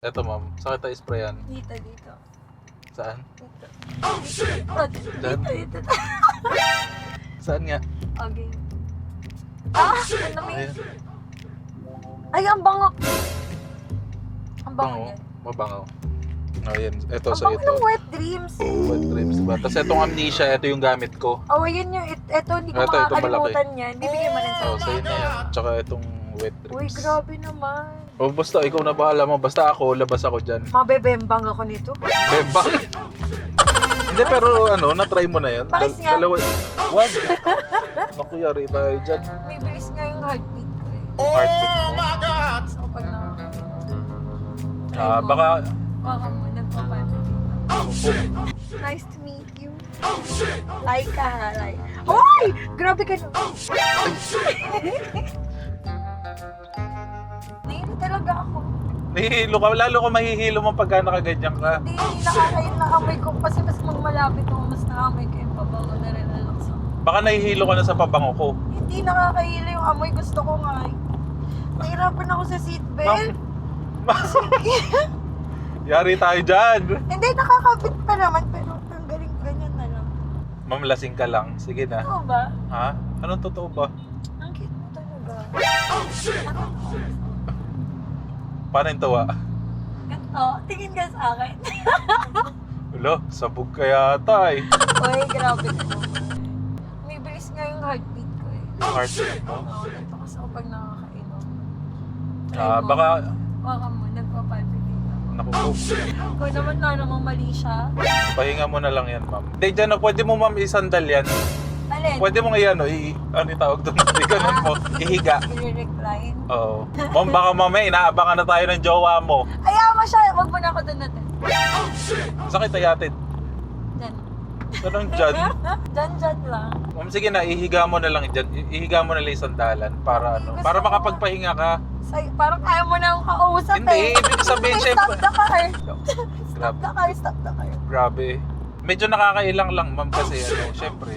Eto ma'am, saan kita isprayan? Dito, dito. Saan? Dito. Oh, dito, Dyan? dito. Saan nga? Okay. Ah, ang dami. Ayan. Ay, ang bango. Ang bango Bango. yan. Mabango. Oh, yan. Ito, Ang so bango ito. ng wet dreams. Wet dreams, diba? Tapos itong amnesia, ito yung gamit ko. Oh, yun yung, it, eto, hindi ko Ito, ito makakalimutan yan. Bibigyan mo rin sa Oh, so yun na yan. Tsaka itong wet Uy, dreams. grabe naman. Oh, basta ikaw na bahala mo. Basta ako, labas ako dyan. Mabebembang ako nito. Beba. Hindi, pero ano, na-try mo na yan. Pakis nga. Dalawa. Wag. Naku, yari tayo dyan. May bilis nga yung heartbeat ko eh. Heartbeat mo. So, pag na... Ah, baka... Baka mo, nagpapalpit. Nice to meet you. Like ka ha, like. Hoy! Grabe ka naman. Talaga ako. Nahihilo ka. Lalo ka mahihilo mo pagka nakaganyan ka. Hindi, nakakain na amoy ko. Kasi mas magmalapit ako, mas naamoy ko yung pabango na relax ako. Baka nahihilo ka na sa pabango ko. Hindi nakakahilo yung amoy. Gusto ko nga eh. Nahirapan ako sa seatbelt. Yari tayo dyan. Hindi, nakakabit pa naman. Pero ang galing ganyan na lang. Ma'am, lasing ka lang. Sige na. Ano ba? Ha? Anong totoo ba? Ang cute mo talaga. Paano yung tawa? Ganto, tingin ka sa akin. Ulo, sabog ka yata eh. Uy, grabe ka. May bilis nga yung heartbeat ko eh. Heartbeat mo. Oo, ganito kasi ako pag nakakainom. Ah, baka... Baka mo, nagpapalpitate ako. Naku po. Kung naman na namang mali siya. Pahinga mo na lang yan, ma'am. Hindi, dyan na. Pwede mo, ma'am, isandal yan. Alin? Pwede mo nga yan, no? I, ano yung tawag doon? Ganun mo. Ihiga. I-recline. Oo. Ma'am, baka mamaya inaabangan na tayo ng jowa mo. Ayaw mo siya. Wag mo na ako doon natin. Saan kita yatid? Diyan. Anong dyan? Diyan, diyan lang. Ma'am, sige na, ihiga mo na lang dyan. I- Ihiga mo na lang yung sandalan para ano, Gusto para ko. makapagpahinga ka. Say, parang kaya mo na akong kausap Hindi, eh. ibig sabihin, Stop syempre- the car. Stop Grabe. the car. Stop the car. Grabe. Medyo nakakailang lang, ma'am, kasi ano, syempre.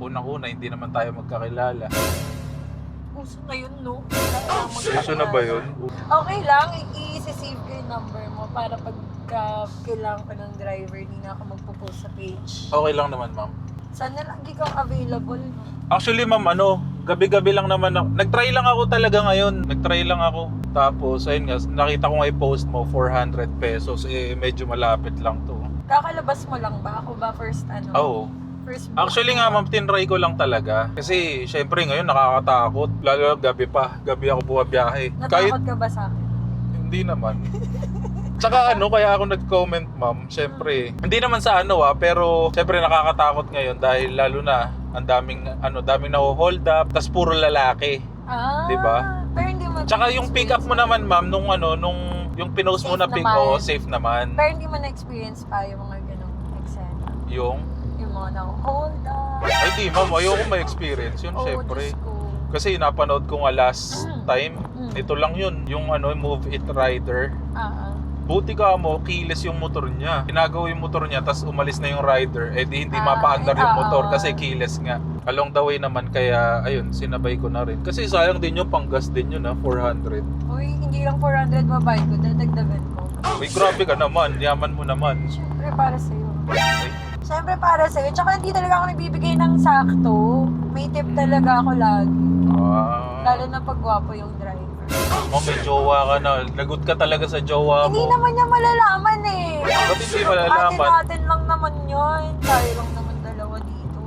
Unang-una, hindi naman tayo magkakilala. Uso na yun, no? Magkakilala. Uso na ba yun? Okay lang, i-save ko yung number mo para pagka kailangan ko ng driver, hindi na ako magpo-post sa page. Okay lang naman, ma'am. Sana lagi kang available, no? Actually, ma'am, ano, gabi-gabi lang naman ako. Nag-try lang ako talaga ngayon. Nag-try lang ako. Tapos, ayun nga, nakita ko nga i-post mo, 400 pesos. Eh, medyo malapit lang to. Kakalabas mo lang ba? Ako ba first, ano? Oo. First book? Actually nga, ma'am, tinry ko lang talaga. Kasi, syempre, ngayon nakakatakot. Lalo gabi pa. Gabi ako buwabiyahe. Kahit Natakot ka ba sa akin? hindi naman. Tsaka ano, kaya ako nag-comment, ma'am. Syempre, hindi naman sa ano ah, pero syempre nakakatakot ngayon dahil lalo na ang daming ano, daming na-hold up, tas puro lalaki. Ah, Di ba? Pero hindi mo Tsaka yung pick up mo naman, ma'am, nung ano, nung yung pinost mo na pick, naman. oh, safe naman. Pero hindi mo na-experience pa yung mga ganong eksena. Yung, Mga nang hold up. ay di ma'am, ayoko ma-experience yun, Oh, syempre. Diyos ko. Kasi napanood ko nga last Mm. time, Mm. ito lang yun, yung ano, Move It Rider. Ah. Buti ka mo, keyless yung motor niya. Pinagawa yung motor niya, tapos umalis na yung rider. Eh di hindi Ah, mapaandar yung motor kasi keyless nga. Along the way naman, kaya ayun, sinabay ko na rin. Kasi sayang din yung panggas din yun ha, 400. Uy, hindi lang 400 babayad ko, dadagdagan ko. Uy, grabe ka naman, yaman mo naman. Siyempre para sa'yo. Ay, Siyempre para sa'yo. Tsaka hindi talaga ako nagbibigay ng sakto. May tip talaga ako lagi. ah, Lalo na pag gwapo yung driver. oh, may jowa ka na. Lagot ka talaga sa jowa Hindi mo. naman niya malalaman eh. Ba't hindi malalaman? Atin-atin lang naman yun. Tayo lang naman dalawa dito.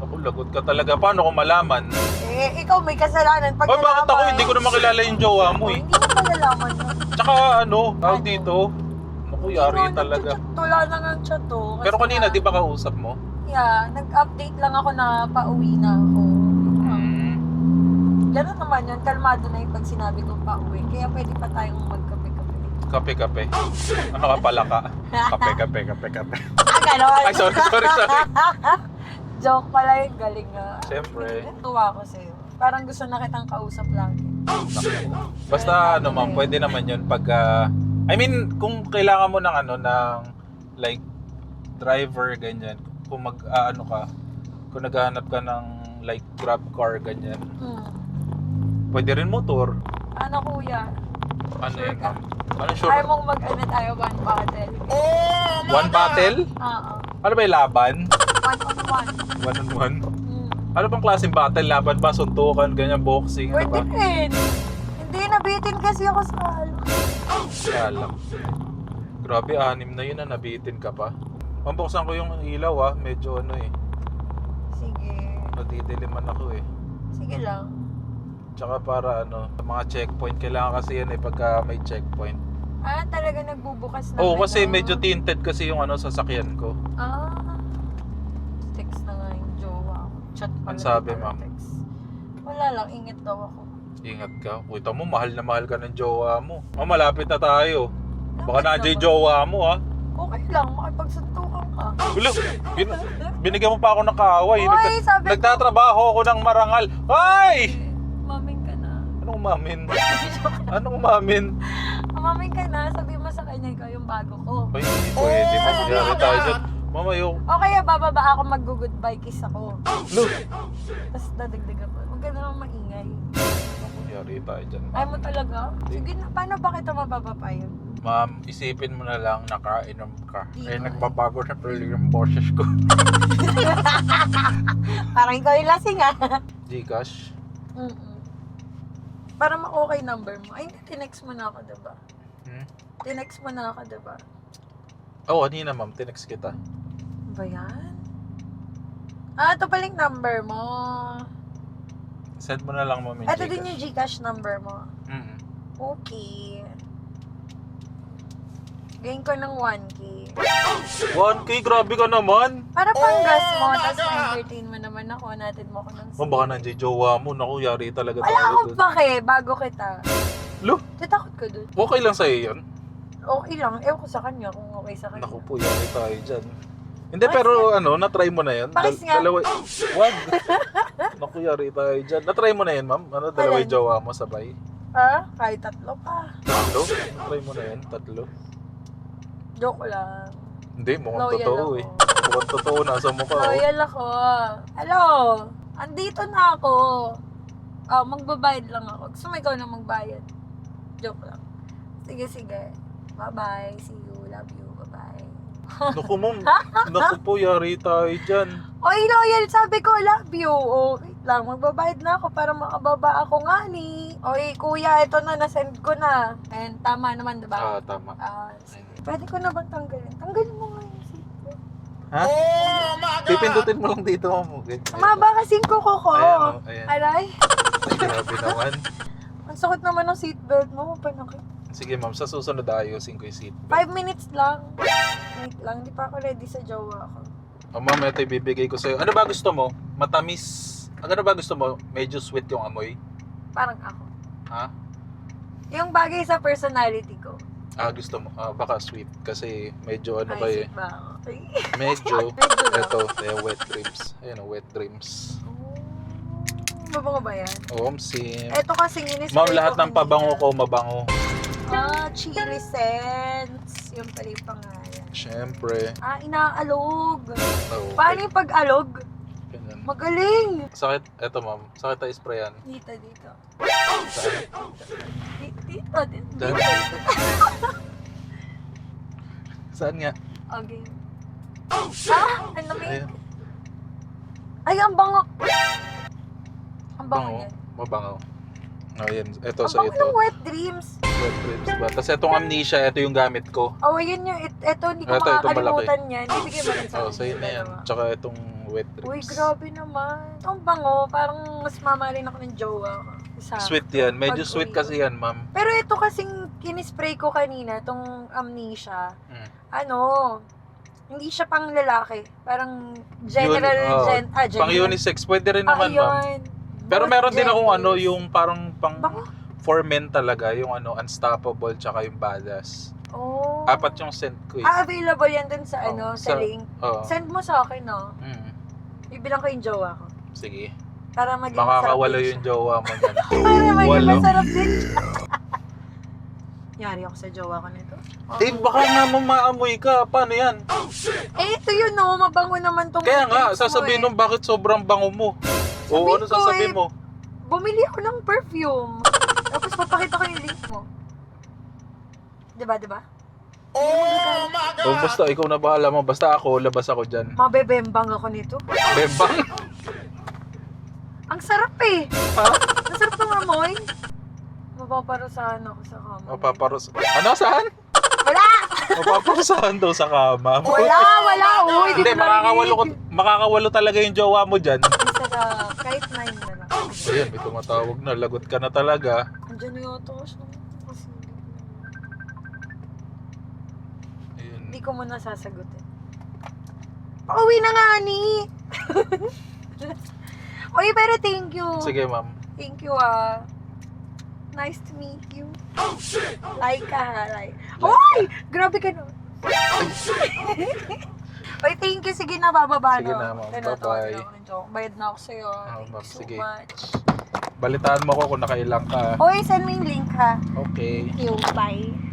Ako, lagot ka talaga. Paano ko malaman? Eh, ikaw may kasalanan. Pag Ay, bakit ako? nalaman- Hindi ko na makilala yung jowa mo eh. Hindi mo malalaman yun. Tsaka ano, tawag Ano? dito. Naku, yari Hindi mo, talaga. Wala na nga chat to. Pero kanina, di ba kausap mo? Yeah, nag-update lang ako na pauwi na ako. Mm. Ganun naman yun, kalmado na yung pag sinabi kong pauwi. Kaya pwede pa tayong magkape-kape. Kape-kape. Ano ka pala ka? Kape-kape, kape-kape. Ganon. Ay, sorry, sorry, sorry. Joke pala yung galing nga. Siyempre. Tuwa ko sa'yo. Parang gusto na kitang kausap lagi. Basta ano ma'am, pwede naman yun pag... ah, I mean, kung kailangan mo ng ano, ng like driver, ganyan. Kung mag, ah, ano ka, kung naghahanap ka ng like grab car, ganyan. Hmm. Pwede rin motor. Ano kuya? Ano Sure yan, ka? Ano sure? Ayaw mong mag-ano tayo, one bottle. One battle? Oo. Ano ba yung laban? One on one. One on one? Mm. Ano bang klaseng battle? Laban ba? Suntukan? Ganyan? Boxing? Ano Pwede ba? rin. Hindi, nabitin kasi ako sa ano. Kaya lang. Grabe, anim na yun na nabitin ka pa. Pambuksan ko yung ilaw ah. Medyo ano eh. Sige. Nadidiliman ako eh. Sige lang. Tsaka para ano, mga checkpoint. Kailangan kasi yan eh pagka may checkpoint. Ah, talaga nagbubukas na. Oo, ano? kasi medyo tinted kasi yung ano sasakyan ko. Ah. Text na nga yung jowa ko. Chat pala. Ang sabi, pala ma'am? text. Wala lang, ingit daw ako. Ingat ka. Kita mo, mahal na mahal ka ng jowa mo. Oh, malapit na tayo. Baka nandiyan yung jowa mo ah. Okay lang, makipagsuntukan ka. Ulo, bin, binigyan mo pa ako ng kaaway. Nagta- sabi ko- nagtatrabaho ako ng marangal. Ay! Eh, Maming ka na. Anong umamin? Anong umamin? Maming ka na, sabi mo sa kanya ikaw yung bago ko. Ay, hindi pwede. Magyari tayo dyan. Mama, yung... O kaya bababa ako mag-goodbye kiss ako. Look! Tapos dadagdagan ko. Huwag ka naman maingay. Magyari tayo dyan. Ayaw mo talaga? Sige na, paano ba kita mababapayag? Ma'am, isipin mo na lang nakainom ka. Di Eh, ba? nagbabago sa tuloy yung boses ko. Parang ikaw yung lasing ah. Gcash? Mm-mm. Para ma-okay number mo. Ay, tinext mo na ako, diba? Hmm? Tinext mo na ako, diba? Oh, kanina ma'am, tinext kita. Ba yan? Ah, ito pala yung number mo. Send mo na lang yung Ito din yung Gcash number mo. Mm. Okay. Gain ko ng 1K. 1K, grabe ka naman. Para pang gas mo, tapos ma-entertain mo naman ako, natin mo ako ng Ma'am, baka nandiyan jowa mo. Naku, yari talaga Wala tayo akong dun. pake, bago kita. Lo, Tatakot ka dun. okay lang sa'yo yun? Okay lang, ewan ko sa kanya kung okay sa kanya. Naku po, yari tayo dyan. Hindi, pero ano, na-try mo na yan? Pakis nga. Dalawa, wag. Naku, yari tayo dyan. Na-try mo na yan, ma'am? Ano, dalawa yung Alin? jowa mo sabay? Ha? Kahit tatlo pa. Tatlo? Na-try mo na yan? Tatlo? Joke lang. Hindi, mukhang Loyal totoo ako. eh. Mukhang totoo, nasa mukha. Oh. Loyal ako. Hello! Andito na ako. Oh, magbabayad lang ako. Gusto mo ikaw na magbayad. Joke lang. Sige, sige. Bye-bye. See you. Love you. Naku, ma'am. Naku po, yari tayo dyan. Oy, loyal, sabi ko, love you. O, wait lang, magbabayad na ako para makababa ako nga ni. Oy, kuya, ito na, nasend ko na. And tama naman, diba? Ah, tama. Ah, sige. Pwede ko na bang tanggalin? Tanggalin mo nga yung seatbelt. Ha? Pipindutin mo lang dito, ma'am. Okay. Tumaba kasing kuko ko. Ayan, oh, ayan. Aray, Ay, grabe naman. ang sakit naman ng seatbelt mo. Panakit. Sige, ma'am. Sa susunod ayusin ko yung seatbelt. Five minutes lang. Wait lang, di pa ako ready sa jowa ko. Oh, ma'am, ito ibibigay ko sa'yo. Ano ba gusto mo? Matamis? Ano ba gusto mo? Medyo sweet yung amoy? Parang ako. Ha? Yung bagay sa personality ko. Ah, gusto mo? Ah, baka sweet. Kasi medyo ano ba Ay, eh. sweet ba ako? Ay. Medyo. Medyo lang. Ito, eh, wet dreams. Ayan, oh, wet dreams. Oh, mabango ba yan? Omsim. Ito kasi inis Ma'am, lahat ng pabango ko mabango. Ah, chili scents. Yung pala yung pangalan. Siyempre. Ah, inaalog. Oh, Paano yung pag-alog? Ganyan. Magaling! Sakit, eto ma'am. Sakit tayo sprayan. Dito, dito. Saan? Di- Dito, dito. Dito. dito. Saan nga? Okay. Ah, ano may... Ayan. Ay, ang bango. Ang bango Bango. yan. Mabango. Oh, yan. Ito, bango ito. ng wet dreams. Wet dreams ba? Tapos itong amnesia, ito yung gamit ko. Oh, yun yung, it, eto, hindi ko Ito, ito, makakalimutan yan. Bibigyan mo rin sa Oh, sa'yo na yan. Tsaka itong wet dreams. Uy, grabe naman. Ang bango, parang mas mamahalin ako ng jowa ko. Isa. Sweet yan. Medyo Pag sweet kasi yan, ma'am. Pero ito kasing kinispray ko kanina, tong amnesia, Mm. ano, hindi siya pang lalaki. Parang general, Uni- oh, gen, ah, general. Pang unisex, pwede rin Ah, naman, ma'am. ayun. Pero meron din akong ano, yung parang pang for men talaga, yung ano, unstoppable, tsaka yung badass. Oh. Apat yung scent ko eh. Ah, available yan dun sa Oh, ano, sa- sa link. Oo. Send mo sa akin, no? Mm. Ibilang ko yung jowa ko. Sige. Para maging din yung jowa mo yan. Para maging Walo. masarap din. Yari ako sa jowa ko nito. Oh. eh, baka nga mo maamoy ka. Paano yan? Eh, ito yun, no? Mabango naman tong Kaya nga, drinks mo, sasabihin eh. nung bakit sobrang bango mo. O Sabihin ano ko sasabihin eh, mo? Bumili ako ng perfume. Tapos papakita ko yung link mo. Diba, diba? O basta ikaw na bahala mo. Basta ako, labas ako dyan. Mabebembang ako nito. Bebang. Ang sarap eh. Ha? Ang sarap ng amoy. Mapaparusahan ako sa kama. Mapaparos... Ano, saan? Wala! Mapaparusahan daw sa kama. Wala, wala. Uy, di Hindi, ko makakawalo, ko, narinig. Makakawalo talaga yung jowa mo dyan. Sarap. Kahit nine na lang. Ayun, may tumatawag na. Lagot ka na talaga. Andiyan na yata ako siya. Kasi hindi ko muna sasagutin. Pauwi na nga ni. Uy, pero thank you. Sige, ma'am. Thank you ah. Nice to meet you. Like ka ha, like. Uy! Grabe ka no. Uy, thank you. Sige na, bababa Sige na. ma'am. Bye-bye. ako. Bayad na ako sa'yo. Ah, Thank ma'am. you so Sige. much. Balitaan mo ko kung nakailang ka. Uy, send mo yung link ha. Okay. Thank you. Bye.